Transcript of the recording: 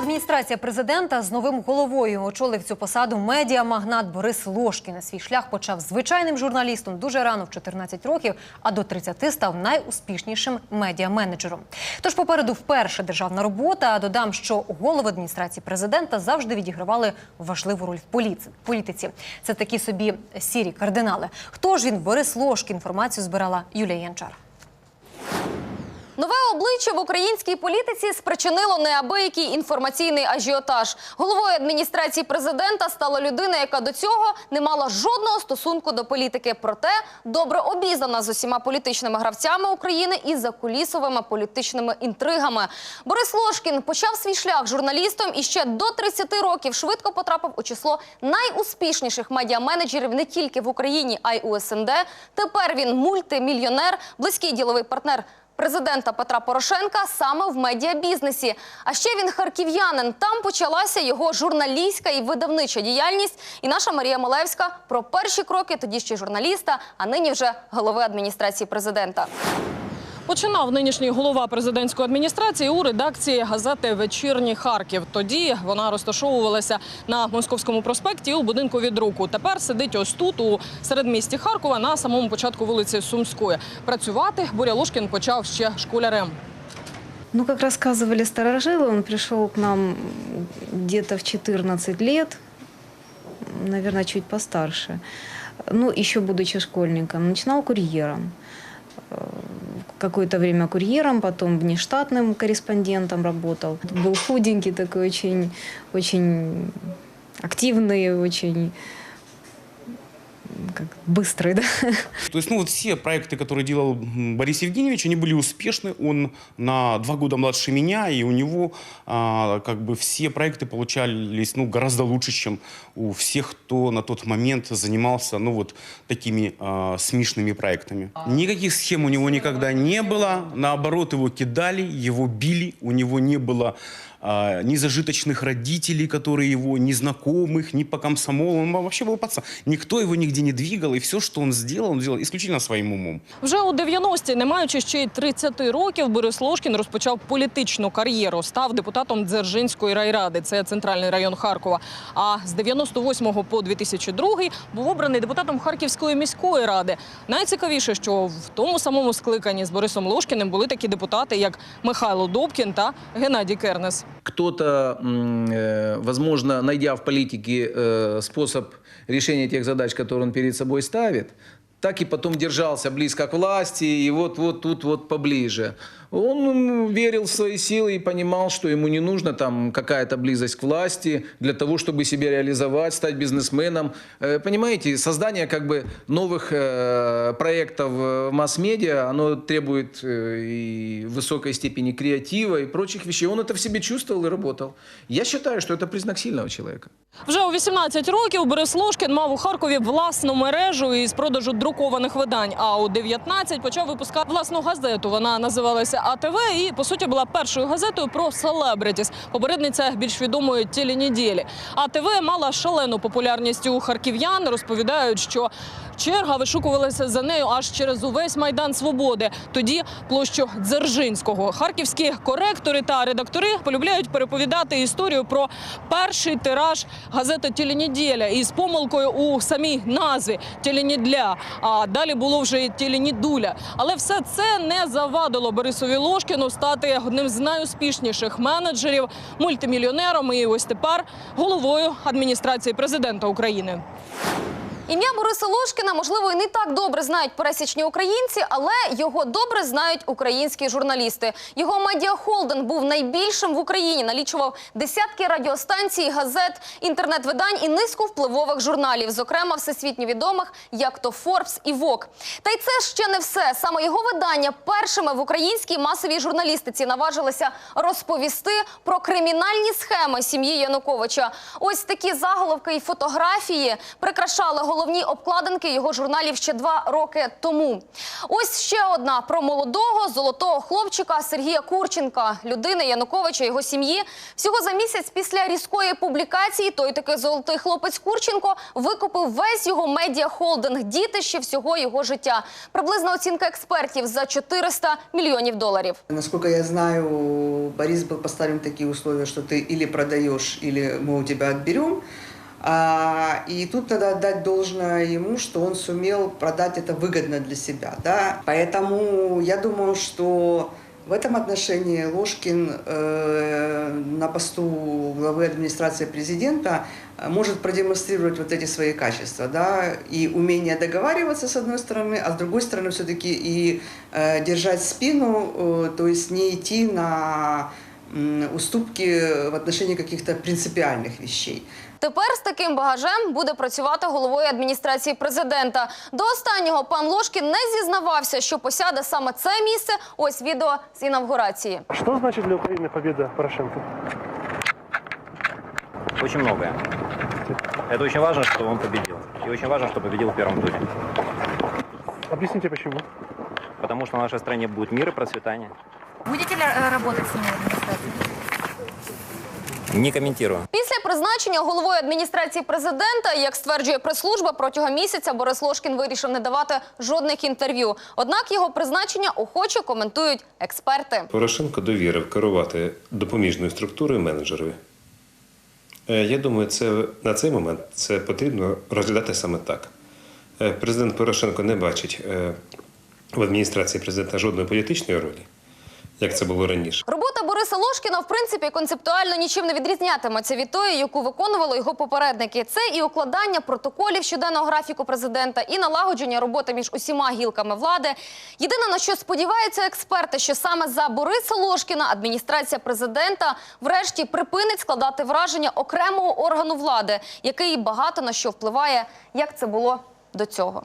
Адміністрація президента з новим головою очолив цю посаду медіамагнат Борис Лошкін. Свій шлях почав звичайним журналістом дуже рано, в 14 років, а до 30 став найуспішнішим медіаменеджером. Тож попереду вперше державна робота. Додам, що голови адміністрації президента завжди відігравали важливу роль в політиці. Це такі собі сірі кардинали. Хто ж він Борис Лошкін? Інформацію збирала Юлія Янчар. Нове обличчя в українській політиці спричинило неабиякий інформаційний ажіотаж. Головою адміністрації президента стала людина, яка до цього не мала жодного стосунку до політики. Проте добре обізнана з усіма політичними гравцями України і закулісовими політичними інтригами. Борис Лошкін почав свій шлях журналістом і ще до 30 років швидко потрапив у число найуспішніших медіаменеджерів не тільки в Україні, а й у СНД. Тепер він мультимільйонер, близький діловий партнер президента Петра Порошенка саме в медіабізнесі. А ще він харків'янин. Там почалася його журналістська і видавнича діяльність. І наша Марія Малевська про перші кроки тоді ще журналіста, а нині вже голови адміністрації президента. Починав нинішній голова президентської адміністрації у редакції газети Вечірній Харків. Тоді вона розташовувалася на Московському проспекті у будинку від руку. Тепер сидить ось тут, у середмісті Харкова, на самому початку вулиці Сумської. Працювати Боря Лушкін почав ще школярем. Ну, как рассказывали старожилы, он пришел к нам где-то в 14 лет, наверное, чуть постарше. Ну, еще будучи школьником, начинал курьером Э, Какое-то время курьером, потом внештатным корреспондентом работал. Был худенький такой, очень, очень активный, очень как, быстрый, да. То есть, ну, вот все проекты, которые делал Борис Евгеньевич, они были успешны. Он на два года младше меня, и у него а, как бы все проекты получались, ну, гораздо лучше, чем у всех, кто на тот момент занимался, ну, вот такими а, смешными проектами. Никаких схем у него никогда не было. Наоборот, его кидали, его били. У него не было а, ни зажиточных родителей, которые его, ни знакомых, ни по комсомолу. Он вообще был пацан. Никто его нигде не двигал, и все, что он сделал, он сделал исключительно своим умом. Вже у 90-ті, не маючи ще й 30 років, Борис Лошкін розпочав політичну кар'єру. Став депутатом Дзержинської райради, це центральний район Харкова. А з 98 по 2002 був обраний депутатом Харківської міської ради. Найцікавіше, що в тому самому скликанні з Борисом Лошкіним були такі депутати, як Михайло Добкін та Геннадій Кернес. Кто-то, м, э, возможно, найдя в политике э, способ решения тех задач, которые он перед собой ставит, так и потом держался близко к власти, и вот, вот тут вот поближе. Он м, верил в свои силы и понимал, что ему не нужно там какая-то близость к власти для того, чтобы себя реализовать, стать бизнесменом. Э, Понимаете, создание как бы новых э, проектов в масс-медиа, оно требует э, и высокой степени креатива и прочих вещей. Он это в себе чувствовал и работал. Я считаю, что это признак сильного человека. Вже у 18 років Борис Лошкін мав у Харкові власну мережу із продажу друкованих видань. А у 19 почав випускати власну газету. Вона називалася АТВ і по суті була першою газетою про селебритіс, попередниця більш відомої теленеділі. АТВ мала шалену популярність у харків'ян. Розповідають, що черга вишукувалася за нею аж через увесь майдан свободи. Тоді площу Дзержинського. Харківські коректори та редактори полюбляють переповідати історію про перший тираж газети «Теленеділя» із помилкою у самій назві «Теленедля», а далі було вже і «Теленедуля». Але все це не завадило Борисові Лошкіну стати одним з найуспішніших менеджерів, мультимільйонером і ось тепер головою адміністрації президента України. Ім'я Бориса Лошкіна, можливо, і не так добре знають пересічні українці, але його добре знають українські журналісти. Його медіахолдинг був найбільшим в Україні, налічував десятки радіостанцій, газет, інтернет-видань і низку впливових журналів, зокрема всесвітньо відомих, як то Forbes і Vogue. Та й це ще не все. Саме його видання першими в українській масовій журналістиці наважилися розповісти про кримінальні схеми сім'ї Януковича. Ось такі заголовки і фотографії прикрашали голову головні обкладинки його журналів ще два роки тому. Ось ще одна про молодого золотого хлопчика Сергія Курченка, людини Януковича, його сім'ї. Всього за місяць після різкої публікації той таки золотий хлопець Курченко викупив весь його медіахолдинг дітище всього його життя. Приблизна оцінка експертів за 400 мільйонів доларів. Насколько я знаю, Борис был поставлен такие условия, что ты или продаешь, или мы у тебя отберем. А, и тут надо отдать должное ему, что он сумел продать это выгодно для себя. Да? Поэтому я думаю, что в этом отношении Ложкин э, на посту главы администрации президента э, может продемонстрировать вот эти свои качества, да, и умение договариваться с одной стороны, а с другой стороны все-таки и э, держать спину, э, то есть не идти на м, уступки в отношении каких-то принципиальных вещей. Тепер з таким багажем буде працювати головою адміністрації президента. До останнього пан Ложкін не зізнавався, що посяде саме це місце. Ось відео з інавгурації. Что значит для Украины победа Порошенко? Очень многое. Это очень важно, что он победил. И очень важно, что победил в первом туре. Объясните почему. Потому что в нашей стране будет мир и процветание. Будете ли работать с ним в администрации? Не комментирую. Після призначення головою адміністрації президента, як стверджує прес-служба, протягом місяця Борис Ложкін вирішив не давати жодних інтерв'ю. Однак його призначення охоче коментують експерти. Порошенко довірив керувати допоміжною структурою менеджерові. Е, Я думаю, це на цей момент це потрібно розглядати саме так. Е, Президент Порошенко не бачить е, в адміністрації президента жодної політичної ролі, як це було раніше. Робота Бориса Ложкіна, в принципі, концептуально нічим не відрізнятиметься від тої, яку виконували його попередники. Це і укладання протоколів щоденного графіку президента, і налагодження роботи між усіма гілками влади. Єдине на що сподіваються експерти, що саме за Бориса Ложкіна адміністрація президента врешті припинить складати враження окремого органу влади, який багато на що впливає, як це було до цього.